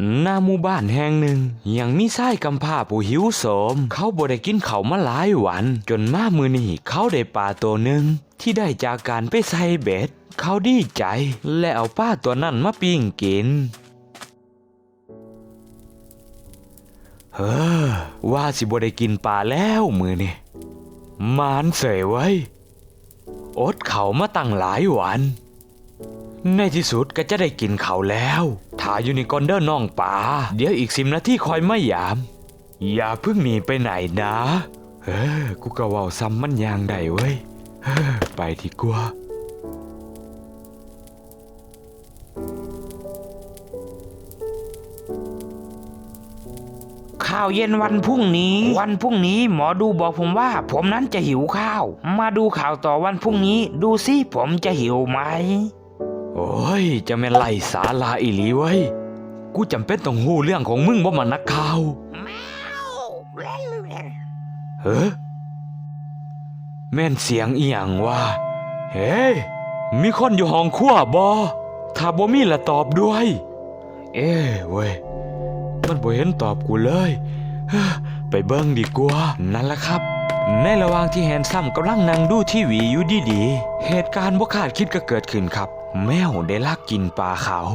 หน้าหมู่บ้านแห่งหนึ่ง ยังมีไส้กำพร้าผู้หิวโสม เขาบ่ได้กินเขาวมาหลายวัน จนมามือนี้เขาได้ปลาตัวหนึ่งที่ได้จากการไปใส่เบ็ด เขาดีใจ และเอาป้าตัวนั้นมาปิ้งกิน เฮ้อว่าสิบ่ได้กินปลาแล้วมือนี่มานเสยไว้ อดเขามาตั้งหลายวัน ในที่สุดก็จะได้กินเขาวแล้วถ่ายอยู่ในกอนเดอร์น้องป่าเดี๋ยวอีกสิบนาทีคอยไม่ยาม อย่าเพิ่งหนีไปไหนนะเออกูก็ว่าซ้ำมันยางได้เว้ยเออไปดีกว่าข้าวเย็นวันพรุ่งนี้ วันพรุ่งนี้หมอดูบอกผมว่า ผมนั้นจะหิวข้าว มาดูข่าวต่อวันพรุ่งนี้ ดูสิผมจะหิวไหม โอ้ย จะแม่นไล่สาลาอีหลีเว้ย กูจำเป็นต้องหู้เรื่องของมึงว่ามันนักข่าวเฮ้อแม่นเสียงอีหยังวะเฮ้ย มีคนอยู่ห้องครัวบอถ้าบ่มีละตอบด้วย เอ้เว้ย มันบ่เห็นตอบกูเลยเฮ้อไปเบิ่งดีกว่า นั่นละครับ ในระหว่างที่แฮนซัมกำลังนั่งดูทีวีอยู่ดีๆ เหตุการณ์บ่คาดคิดก็เกิดขึ้นครับ แมวได้ลักกินปลาเขาว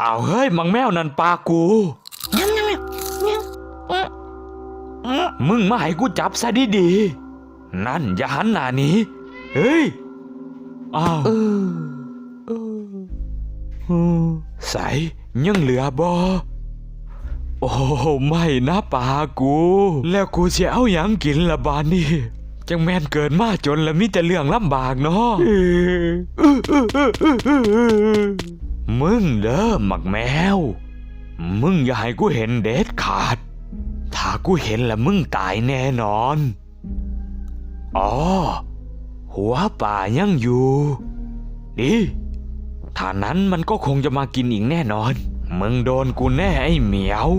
เอาเฮ้ยมังแมวนั่นปลากู มึงมาให้กูจับซะดีๆ นั่นอย่าหันหน้าหนี้ เฮ้ย อ้าวใสยังเหลือบอโอ้ไม่นะปากู แล้วกูจะเอาหยังกินละบานนี่ จังแม่นเกิดมาจนแล้วมีแต่เรื่องลำบากเนาะมึงเด้อหมักแมว มึงอย่าให้กูเห็นเด็ดขาด ถ้ากูเห็นแล้วมึงตายแน่นอน อ๋อ หัวป่ายังอยู่ดีถ้านั้นมันก็คงจะมากินอีกแน่นอน มึงโดนกูแน่ไอ้เหมียว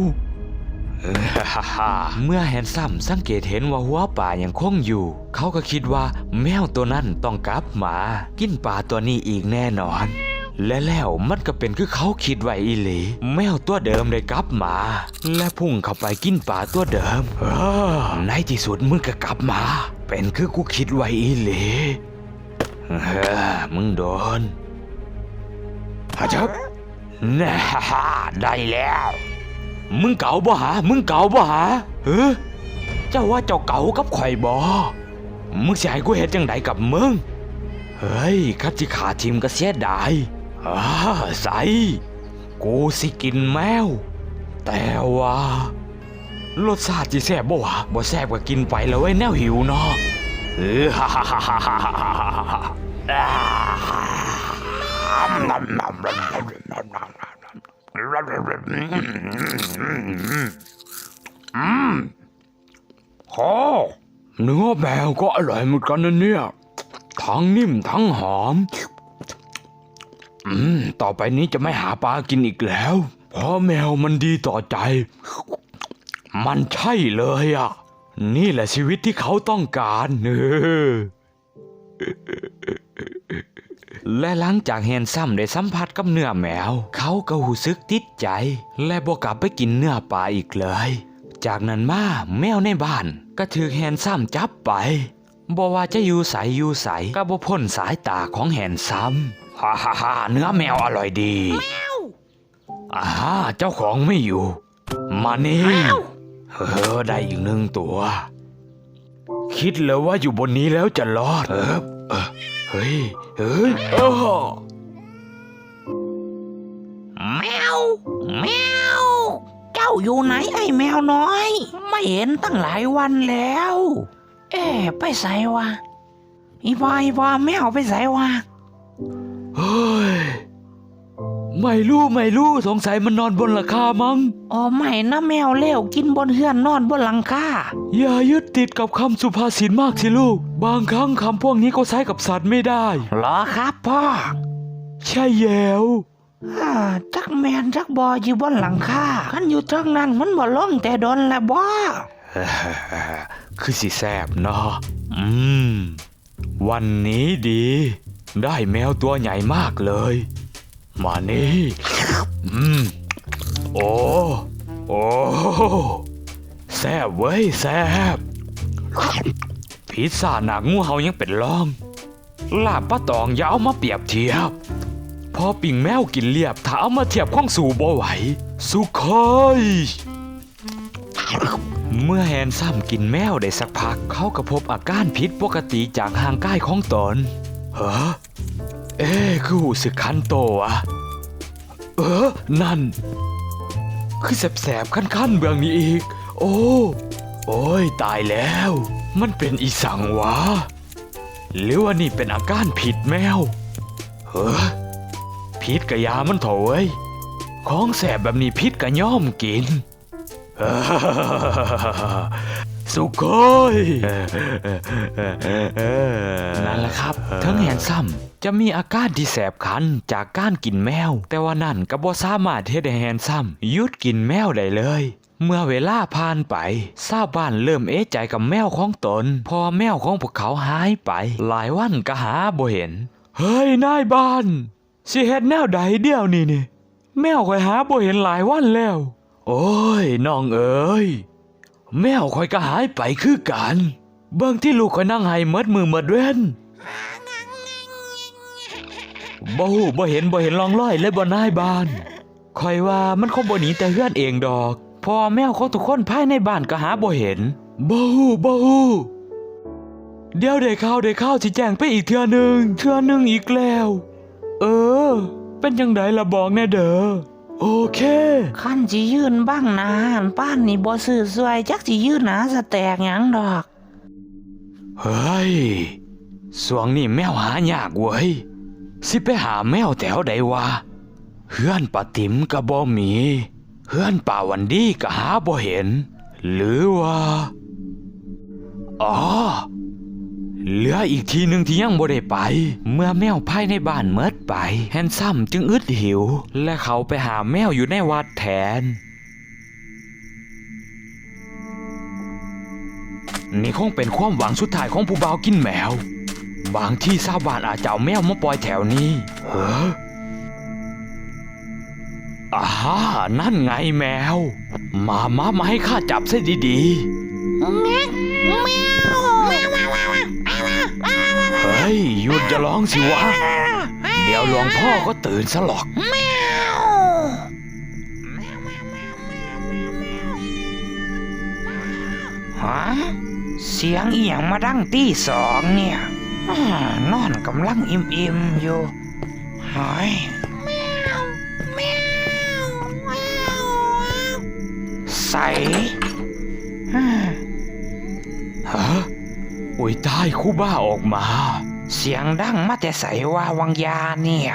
เออฮ่าฮ่าเมื่อแฮนซัมสังเกตเห็นว่าหัวป่ายังคงอยู่ เขาก็คิดว่าแมวตัวนั้นต้องกลับมา กินป่าตัวนี้อีกแน่นอน และแล้วมันก็เป็นคือเขาคิดไว้อีหลีแมวตัวเดิมได้กลับมา และพุ่งเข้าไปกินป่าตัวเดิมเออในที่สุดมึงก็กลับมา เป็นคือกูคิดไว้อีหลีเออมึงโดนอาจับน่าฮ่าได้แล้ว มึงเก่าบ่หา มึงเก่าบ่หาเออเจ้าว่าเจ้าเก่ากับข่อยบ่มึงสิให้กูเฮ็ดจังไดกับมึง เฮ้ยคัดจิขาทีมก็เสียดายอ่าใสกูสิกินแมว แต่ว่ารสชาติจิแซ่บบ่วะบ่แซ่บก็กินไปแล้วเว้แนวหิวเนาะเออฮ่าฮ่าฮ่าฮ่าฮ่าฮ่าฮ่า โอ้เนื้อแมวก็อร่อยเหมือนกันนะเนี่ย ทั้งนิ่มทั้งหอม อืม ต่อไปนี้จะไม่หาปลากินอีกแล้ว เพราะแมวมันดีต่อใจ มันใช่เลยอะ นี่แหละชีวิตที่เขาต้องการเออ และหลังจากแฮนซัมได้สัมผัสกับเนื้อแมว เขาก็หูซึกติดใจ และบอกกลับไปกินเนื้อปลาอีกเลย จากนั้นมาแมวในบ้าน ก็ถือแฮนซัมจับไปบอกว่าจะอยู่ใสอยู่ใสก็บ่พ้นสายตาของแฮนซัมฮ่าฮ่าฮ่าเนื้อแมวอร่อยดีอ่าเจ้าของไม่อยู่ มานี่เออได้อีกหนึ่งตัว คิดเลยว่าอยู่บนนี้แล้วจะรอดเออเออเฮ้ย เฮ้ยโอ้แมวแมวเจ้าอยู่ไหนไอ้แมวน้อย ไม่เห็นตั้งหลายวันแล้ว เอ๊ะไปใส่วะอีบอยบอแมวไปใส่วะเฮ้ย ไม่รู้ไม่รู้สงสัยมันนอนบนหลังคามั้งอ๋อไม่นะแมวเลี้ยวกินบนเฮือนนอนบนหลังคาอย่ายึดติดกับคำสุภาษิตมากสิลูก บางครั้งคำพวกนี้ก็ใช้กับสัตว์ไม่ได้ เหรอครับพ่อ ใช่แยวอ่าจักแมนจักบออยู่บนหลังคาขันอยู่ทางนั้นมันบ่ล่องแต่โดนละบ่คือสิแซบเนาะอืม วันนี้ดี ได้แมวตัวใหญ่มากเลย มานี่อืมโอ้โอ้แซบเว้ยแซบพิซซ่าหนักงูเห่ายังเป็นรอง ลาบป้าตองอย่าเอามาเปรียบเทียบ พอปิ่งแมวกินเรียบถ้าเอามาเทียบข้องสู่บ่ไหว สุคอยเมื่อแฮนซัมกินแมวได้สักพัก เขาก็พบอาการผิดปกติจากห่างกายของตนเฮ้อ เอ๊คือหูสึกคันโตอะเออ นั่น คือแสบๆคันๆเบื้องนี้อีก โอ้ โอ้ยตายแล้ว มันเป็นอีสังวะ หรือว่านี่เป็นอาการผิดแมว เฮ้อพิษกะยามันโถเว้ยของแสบแบบนี้พิษกะย่อมกิน สุโคยนั่นแหละครับ ทั้งแฮนซัมจะมีอาการที่แสบคันจากการกินแมว แต่ว่านั่นก็บ่สามารถเฮ็ดให้แฮนซัมหยุดกินแมวได้เลยเมื่อเวลาผ่านไปชาวบ้านเริ่มเอะใจกับแมวของตน พอแมวของพวกเขาหายไป หลายวันก็หาบ่เห็น เฮ้ยนายบ้าน สิเฮ็ดแนวใดเดียวนี่นี่ แมวคอยหาบ่เห็นหลายวันแล้ว โอ้ยน้องเอ๋ย แมวคอยก็หายไปคือกันเบิ่งที่ลูกคอยนั่งไห้เมดมือเมดเว้นบ่ฮู้บ่เห็นบ่เห็นลองร้อยเลยบ่นายบ้านคอยว่ามันคงบ่หนีแต่เฮือนเองดอก พอแมวของทุกคนภายในบ้านก็หาบ่เห็นบ่ฮู้บ่ฮู้เดี๋ยวได้ข้าวได้ข้าวสิแจ้งไปอีกเทื่อหนึ่งเทื่อหนึ่งอีกแล้ว เออ เป็นจังไดล่ะบอกแน่เด้อ โอเคขั้นสิยืนบ้างนานป้านนี่บ่ซื้อสวยจักสิยืนหนาสแตกหยังดอก เฮ้ยสวงนี่แมวหายากเว้ย สิไปหาแมวแถวใดวะเฮือนป้าติ๋มก็บ่มีเฮือนป่าวันดีก็หาบ่เห็น หรือว่า อ๋อ เหลืออีกทีหนึ่งที่ยังบ่ได้ไป เมื่อแมวภายในบ้านเมิดไป แฮนซัมจึงอึดหิว และเขาไปหาแมวอยู่ในวัดแทนนี่คงเป็นความหวังสุดท้ายของผู้บ่าวกินแมว บางที่ชาวบ้านอาจจะเอาแมวมาปล่อยแถวนี้เฮ้ออาฮานั่นไงแมว มามามาให้ข้าจับซะดีๆเฮ้ ยหยุดจะร้องสิวะ เดี๋ยวหลวงพ่อก็ตื่นซะหรอก ฮะเสียงอีหยังมาดังตีสองเนี่ยอานอนกำลังอิ่มๆอยู่เฮ้ยใส่ฮ่าฮะอุ้ยตายคู่บ้าออกมา เสียงดังมาแต่ใสว่าวังยาเนี่ย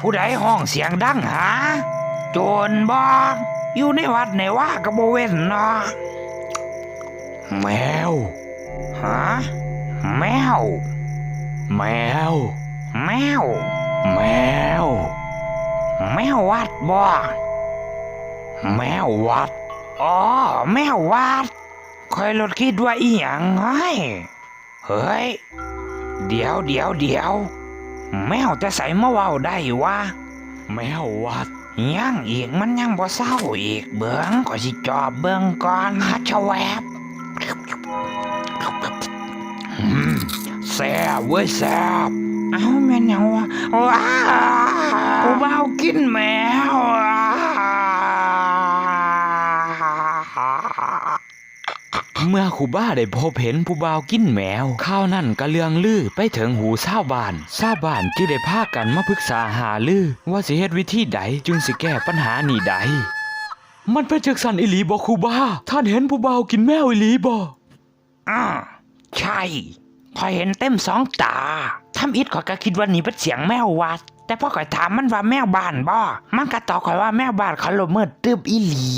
ผู้ใดห้องเสียงดังหาโจรบอกอยู่ในวัดในว่ากับโบเวนเนาะแมวฮะแมว แมว แมว แมว แมววัดบ่แมววัดอ๋อแมววัดคอยรถคิดว่าอีหยังไงเฮ้ย เดี๋ยวเดี๋ยวเดี๋ยวแมวจะใส่มาเว้าได้วะแมววัดยังอีกมันยังบ่เศร้าอีกเบิ่งก็สิจอบเบิ่งก่อนฮัชแวบอืมแซ่บเว้ยแซ่บเอ้าแม่นยังวะว้าผู้เบากินแมว เมื่อคูบ้าได้พบเห็นผู้บ่าวกินแมวข้าวนั่นก็เลืองลือไปถึงหูชาวบ้านชาวบ้านจึงได้พากันมาปรึกษาหาลือ ว่าสิเฮ็ดวิธีใดจึงสิแก้ปัญหานี้ได้มันเป็นจักสันอิลีบ่ครูบ้า ท่านเห็นผู้บ่าวกินแมวอิลีบ่อ่าใช่พอยเห็นเต็มสองตาทำอิดขอยก็คิดว่านี่เป็นเสียงแมววัด แต่พอข่อยถามมันว่าแมวบ้านบ่มันก็ตอบข่อยว่าแมวบ้านเขาละเมิดตึบอีหลี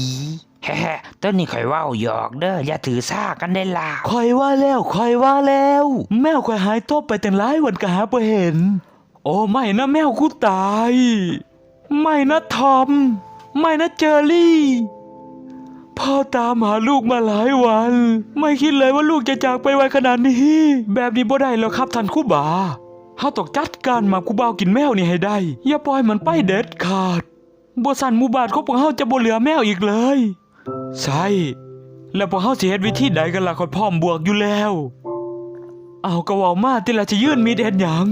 แฮ่ต้นนี้ข่อยว่าหยอกเด้ออย่าถือซากันได้ล่ะคอยว่าแล้วคอยว่าแล้ว แมวคอยหายตัวไปแต่หลายวันก็หาบ่เห็น โอ้ไม่นะแมวกูตาย ไม่นะทอม ไม่นะเจอรี่พ่อตามหาลูกมาหลายวัน ไม่คิดเลยว่าลูกจะจากไปไวขนาดนี้ แบบนี้บ่ได้แล้วครับท่านคู่บาเฮาต้องจัดการหมากูบ่าวกินแมวนี่ให้ได้ อย่าปล่อยมันไปเด็ดขาดบ่สั่นมู่บ้านของพวกเฮาจะบ่เหลือแมวอีกเลย ใช่ แล้วพวกเฮาสิเฮ็ดวิธีใดกันล่ะคอยพร้อมบวกอยู่แล้ว เอาก็เว้ามาติละจะยื่นมีดเฮ็ดหยัง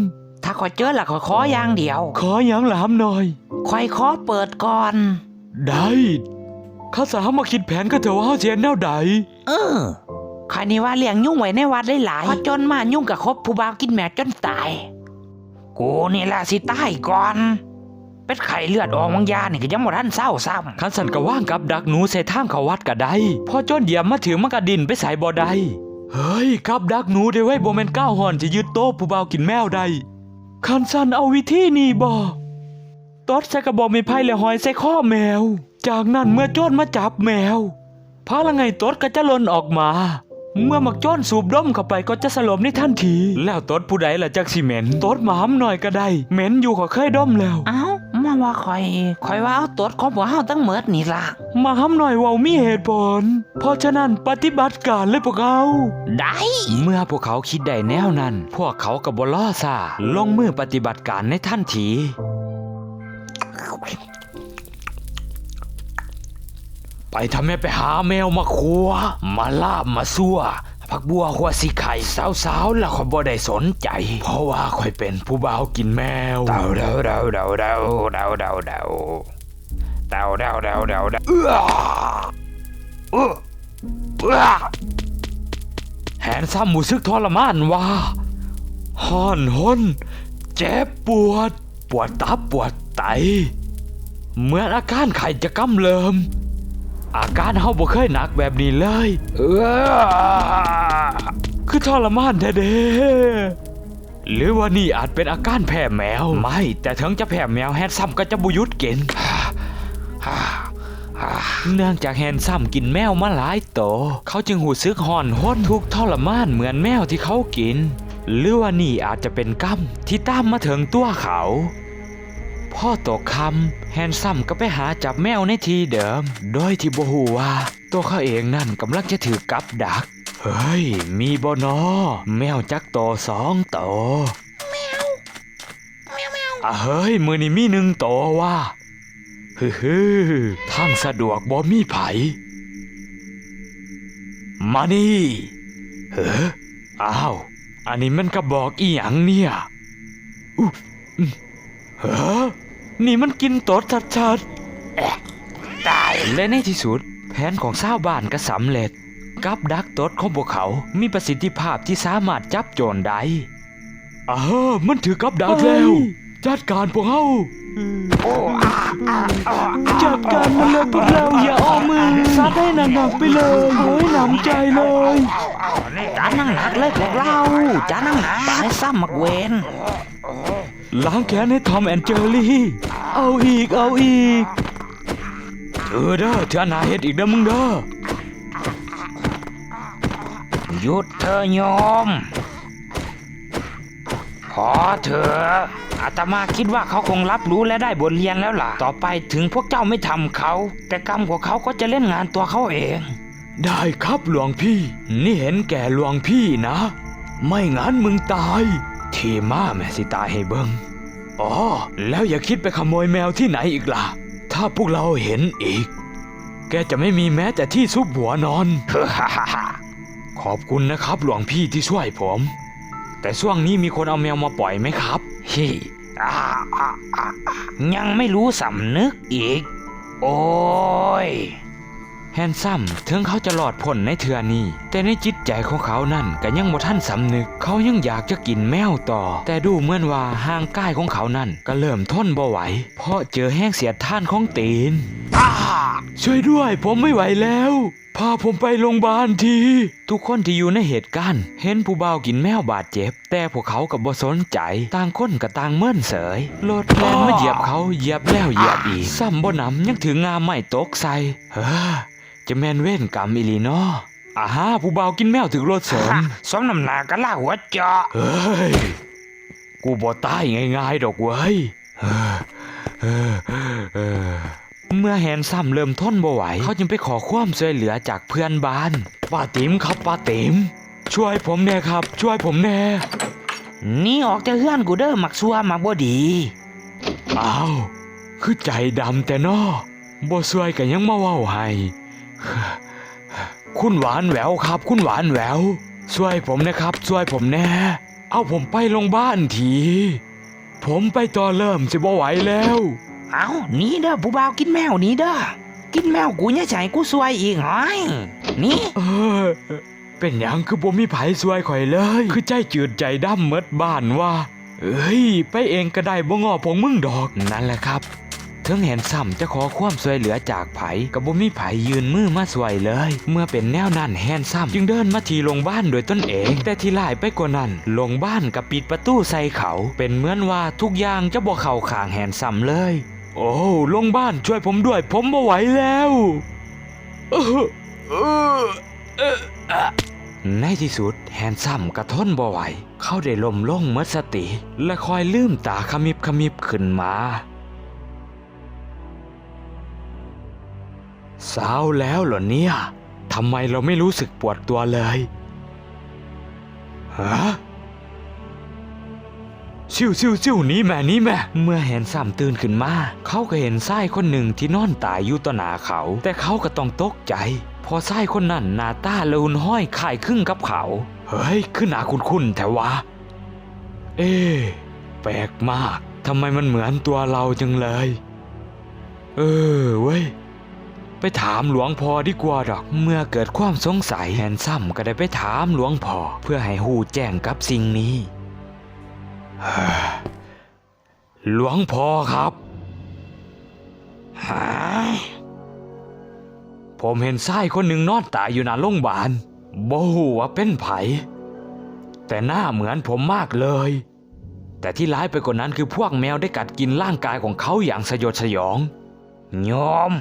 ถ้าคอยเจอละคอยขออย่างเดียวขอหยังหลามหน่อยคอยขอเปิดก่อน ได้ข้าสามาคิดแผนก็เถอะว่าเฮาสิเฮ็ดแนวใดเออคอยนี่ว่าเลี้ยงยุ่งไว้ในวัดหลายๆพอจนมายุ่งกับคบผู้บ่าวกินแมวจนตาย กูนี่ล่ะสิตายก่อน เป็นไข้เลือดออกบางยานี่ก็ยังบ่ทันเศร้าซ้ำคันสันก็ว่างกับดักหนูใส่ทางเขาวัดก็ได้พอจนเหยียบมาถึงมันก็ดินไปใส่บ่ได้เฮ้ยกับดักหนูได้ไว้บ่แม่นก้าวหอนจะยึดโต๊ะผู้บ่าวกินแมวได้คันสันเอาวิธีนี้บ่ตอดใส่กระบอกไม้ไผ่และหอยใส่ข้อแมว จากนั้นเมื่อโจรมาจับแมวพาละไงตดก็จะหล่นออกมา เมื่อมักโจรสูบดมเข้าไปก็จะสลบในทันที แล้วตดผู้ใดล่ะจักสิเหม็นตดหมามหน่อยก็ได้เหม็นอยู่ก็เคยดมแล้วเอ้ามา ว่าคอยคอยว่าเอาตรวจของพวกเฮาตั้งเมิดนี่ล่ะ มาห้ำหน่อยเว่ามีเหตุผล เพราะฉะนั้นปฏิบัติการเลยพวกเขาได้ เมื่อพวกเขาคิดได้แนวนั้น พวกเขากับบล่อซาลงมือปฏิบัติการในทันทีไปทำให้ไปหาแมวมาคัว มาลาบมาซัว ผักบัวหัวสีไข่สาวๆแล้วเขาบ่ได้สนใจ เพราะว่าค่อยเป็นผู้บ่าวกินแมวเดาเดาเดาเดาเดาเดาเดาเดาเดาเดาเดาเดาเดาเอื้อเอื้อเอื้อแหนซ้ำมูซึกทรมานว่าห่อนหนเจ็บปวด ปวดตับปวดไตเหมือนอาการไข้จะกำเริม อาการเฮาบ่เคยหนักแบบนี้เลย เออคือทรมานแท้ๆหรือว่านี่อาจเป็นอาการแพ้แมว ไม่ แต่ถึงจะแพ้แมวแฮนซัมก็จะบุยุดกินเนื่องจากแฮนซัมกินแมวมาหลายโตวเขาจึงหูซึกห่อนห้นทุกทรมานเหมือนแมวที่เขากิน หรือว่านี่อาจจะเป็นกรรมที่ตามมาถึงตัวเขา พ่อตกคำแฮนซัมก็ไปหาจับแมวในทีเดิม โดยที่บ่ฮู้ว่า ตัวเขาเองนั่นกำลังจะถือกับดัก เฮ้ย มีบ่นอ แมวจักโตสองโตแมวแมวแมวอะเฮ้ย มือนี่มีหนึ่งโตว่าฮึฮึทางสะดวกบ่มีไผ มานี่เฮ้ออ้าว อันนี้มันกระบอกอีหยังเนี่ยอุ๊ยอืมเฮ้อ นี่มันกินตดชัดๆตายและในที่สุด แผนของชาวบ้านก็สำเร็จ กับดักตดของพวกเขา มีประสิทธิภาพที่สามารถจับโจรได้อ้ามันถือกับดักแล้ว จัดการพวกเขาโอ้อาอาอาจัดการมันเลยพวกเราอย่าออกมือซัดให้หนักๆไปเลยโอ้ยหนำใจเลยนี่จานนั่งหนักเลยพวกเราจานนั่งหนักตายซ้ำมักเวน ล้างแค้นให้ทอมแอนเจอรี่ เอาอีกเอาอีก เออเด้อเธอหนาเฮ็ดอีกเด้อมึงเด้อหยุดเธอะโยม พอเถอะอาตมาคิดว่าเขาคงรับรู้และได้บทเรียนแล้วล่ะ ต่อไปถึงพวกเจ้าไม่ทำเขา แต่กรรมของเขาก็จะเล่นงานตัวเขาเอง ได้ครับหลวงพี่ นี่เห็นแก่หลวงพี่นะ ไม่งั้นมึงตาย ทีมาแม่สิตายให้เบิงอ๋อ แล้วอย่าคิดไปขโมยแมวที่ไหนอีกล่ะ ถ้าพวกเราเห็นอีก แกจะไม่มีแม้แต่ที่ซุบหัวนอน ขอบคุณนะครับหลวงพี่ที่ช่วยผม แต่ช่วงนี้มีคนเอาแมวมาปล่อยไหมครับฮิยังไม่รู้สำนึกอีก โอ้ย แฮนซัมถึงเขาจะหลอดพ้นในเทือนี้ แต่ในจิตใจของเขานั่นก็ยังบ่ท่านสำนึก เขายังอยากจะกินแมวต่อ แต่ดูเหมือนว่าห่างกายของเขานั่นก็เริ่มทนบ่ไหว เพราะเจอแห้งเสียดท่านของตีนช่วยด้วยผมไม่ไหวแล้วพาผมไปโรงพยาบาลที ทุกคนที่อยู่ในเหตุการณ์ เห็นผู้บ่าวกินแมวบาดเจ็บ แต่พวกเขากับบ่สนใจ ต่างคนกับต่างเมิ่นเสยรถแล่นมาเหยียบเขาเหยียบแล้วเหยียบอีกซ้ำบ่หนำยังถึงงาไม่ตกใส่เฮ้อ จะแม่นเว้นกรรมอีหลีเนาะอาฮาผู้บ่าวกินแมวถึงรถเสริม สมน้ำหนาก็ล่าหัวเจาะ เฮ้ย กูบ่ตายง่ายๆดอกเว้ยเออเออเออเมื่อแฮนซัมเริ่มทนบ่ไหว เขาจึงไปขอความช่วยเหลือจากเพื่อนบ้านป้าติ๋มครับป้าติ๋มช่วยผมแน่ครับ ช่วยผมแน่หนี่ออกจากเฮือนกูเด้อมักซัวมักบ่ดี อ้าวคือใจดำแต่นอบ่สวยกันยังมาเว้าให้ คุณหวานแหววครับ คุณหวานแหววช่วยผมนะครับ ช่วยผมแน่ เอาผมไปโรงพยาบาลที ผมไปต่อเริ่มจะบ่ไหวแล้ว เอาหนี่เด้อผู้บ่าวกินแมวหนี่เด้อกินแมวกูเนี่ยใจะให้กูซวยอีกหอยนี่เออเป็นหยังคือบ่มีไผช่วยข่อยเลย คือใจจืดใจดำเมดบ้านว่าเอ้ย ไปเองก็ได้บ่งอพงมึงดอกนั่นแหละครับ ถึงเห็นซ้ำจะขอความช่วยเหลือจากไผก็บ่มีไผยืนมือมาช่วยเลย เมื่อเป็นแนวนั้นแฮนซ้ำจึงเดินมาทีลงบ้านโดยตนเอง แต่ที่ลายไปกว่านั้นลงบ้านกับปิดประตูใส่เขา เป็นเหมือนว่าทุกอย่างจะบ่เข้าข้างแฮนซ้ำเลย โอ้ลงบ้านช่วยผมด้วย ผมบ่ไหวแล้วในที่สุดแฮนซัมกระทนบ่ไหว เข้าได้ลมลงหมดสติ และคอยลืมตาขมิบขมิบขึ้นมา เศร้าแล้วเหรอเนี่ยทำไมเราไม่รู้สึกปวดตัวเลยฮะซิวซิวซิวนี้แม่นี้แม่ เมื่อเห็นซ้ำตื่นขึ้นมา เขาก็เห็นชายคนหนึ่งที่นอนตายอยู่ต่อหน้าเขา แต่เขาก็ต้องตกใจ พอชายคนนั้นหน้าตาเลวนห้อยคายครึ่งกับเขา เฮ้ย ขึ้นหนาคุ้นๆแต่ว่า เอ๊ะแปลกมากทำไมมันเหมือนตัวเราจังเลย เออเว้ย ไปถามหลวงพ่อดีกว่าดอก เมื่อเกิดความสงสัยแฮนซัมก็ได้ไปถามหลวงพ่อเพื่อให้หูแจ้งกับสิ่งนี้ หลวงพ่อครับผมเห็นชายคนหนึ่งนอนตายอยู่หน้าโรงพยาบาลบ่ฮู้ว่าเป็นไผ แต่หน้าเหมือนผมมากเลย แต่ที่ร้ายไปกว่านั้นคือพวกแมวได้กัดกินร่างกายของเขาอย่างสยดสยองโยม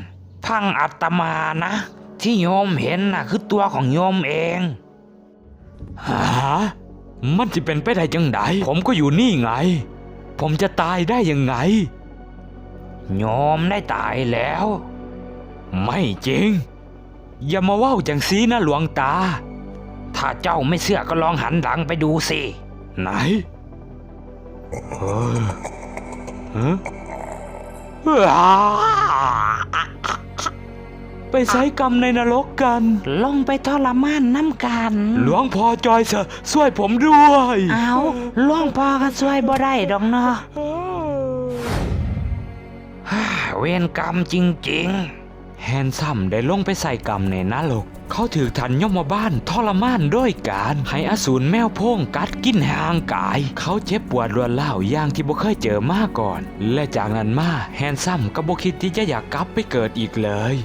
พังอัตมานะ ที่โยมเห็นน่ะ คือตัวของโยมเองหามันจะเป็นไปได้ยังไงผมก็อยู่นี่ไง ผมจะตายได้ยังไง โยมได้ตายแล้ว ไม่จริง อย่ามาเว้าจังสีนะหลวงตา ถ้าเจ้าไม่เชื่อก็ลองหันหลังไปดูสิ ไหนเออฮะอ้า ไปใช้กรรมในนรกกัน ลงไปทรมานน้ำกัน หลวงพ่อจอยเสอะช่วยผมด้วย เอาหล่วงพ่อก็ช่วยบ่ได้ดอกเนาะฮ่าเวรกรรมจริงแฮนซัมได้ลงไปใส่กรรมในนรก เขาถือทันย่อมมาบ้านทรมานด้วยการให้อสูรแมวโพ่งกัดกินห่างกาย เขาเจ็บปวดรวนเล่าวอย่างที่บ่เคยเจอมาก่อน และจากนั้นมาแฮนซัมก็บ่คิดที่จะอยากกลับไปเกิดอีกเลย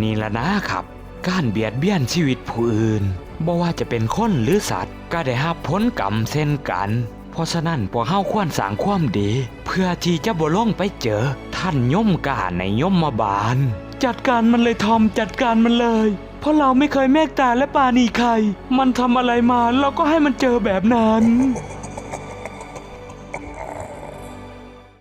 นี่ละนะครับการเบียดเบี้ยนชีวิตผู้อื่นบ่ว่าจะเป็นคนหรือสัตว์ ก็ได้รับผลกรรมเช่นกัน เพราะฉะนั้นพวกเฮาควรสร้างความดี เพื่อที่จะบ่ลงไปเจอ ท่านย่อมกาในย่อมมาบาลจัดการมันเลยทอมจัดการมันเลย เพราะเราไม่เคยเมตตาและปาณีใคร มันทำอะไรมาเราก็ให้มันเจอแบบนั้น